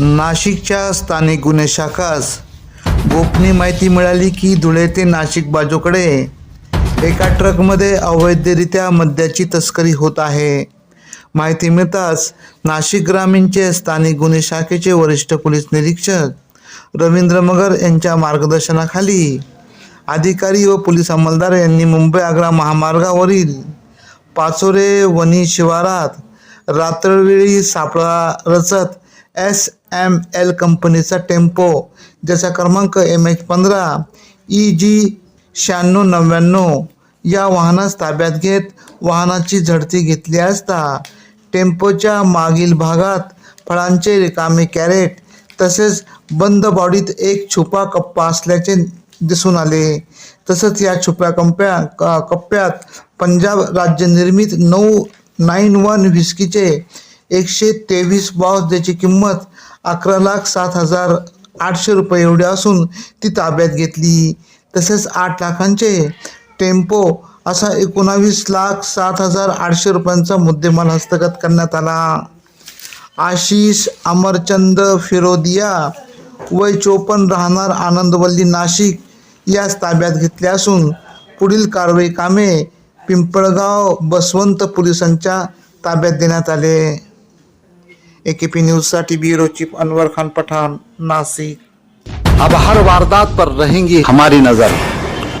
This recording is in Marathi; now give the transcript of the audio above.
नाशिकच्या स्थानिक गुन्हे शाखास गोपनीय माहिती मिळाली की धुळे ते नाशिक बाजूकडे एका ट्रकमध्ये अवैधरित्या मद्याची तस्करी होत आहे. माहिती मिळताच नाशिक ग्रामीणचे स्थानिक गुन्हे शाखेचे वरिष्ठ पोलीस निरीक्षक रवींद्र मगर यांच्या मार्गदर्शनाखाली अधिकारी व पोलीस अंमलदार यांनी मुंबई आग्रा महामार्गावरील पाचोरे वनी शिवारात रात्रवेळी सापळा रचत एस एम एल कंपनीचा टेम्पो ज्याचा क्रमांक एम एच पंधरा ई जी शहाण्णव नव्याण्णव. या वाहनास ताब्यात घेत वाहनाची झडती घेतली असता टेम्पोच्या मागील भागात फळांचे रिकामे कॅरेट तसेच बंद बॉडीत एक छुपा कप्पा असल्याचे दिसून आले. तसंच या छुप्या कंप्या क- कप्प्यात पंजाब राज्य निर्मित नऊ नाईन वन व्हिस्कीचे एकशे तेवीस बॉक्स ज्याची किंमत अकरा लाख सात हजार आठशे रुपये एवढी असून ती ताब्यात घेतली. तसेच आठ लाखांचे टेम्पो असा एकोणावीस लाख सात हजार आठशे रुपयांचा मुद्देमाल हस्तगत करण्यात आला. आशिष अमरचंद फिरोदिया वय चोपन्न राहणार आनंदवल्ली नाशिक यास ताब्यात घेतले असून पुढील कारवाई कामे पिंपळगाव बसवंत पोलिसांच्या ताब्यात देण्यात आले. ए के पी न्यूजसाठी ब्युरो चीफ अनवर खान पठाण नाशिक अब हर वारदात पर रहेंगी हमारी नजर।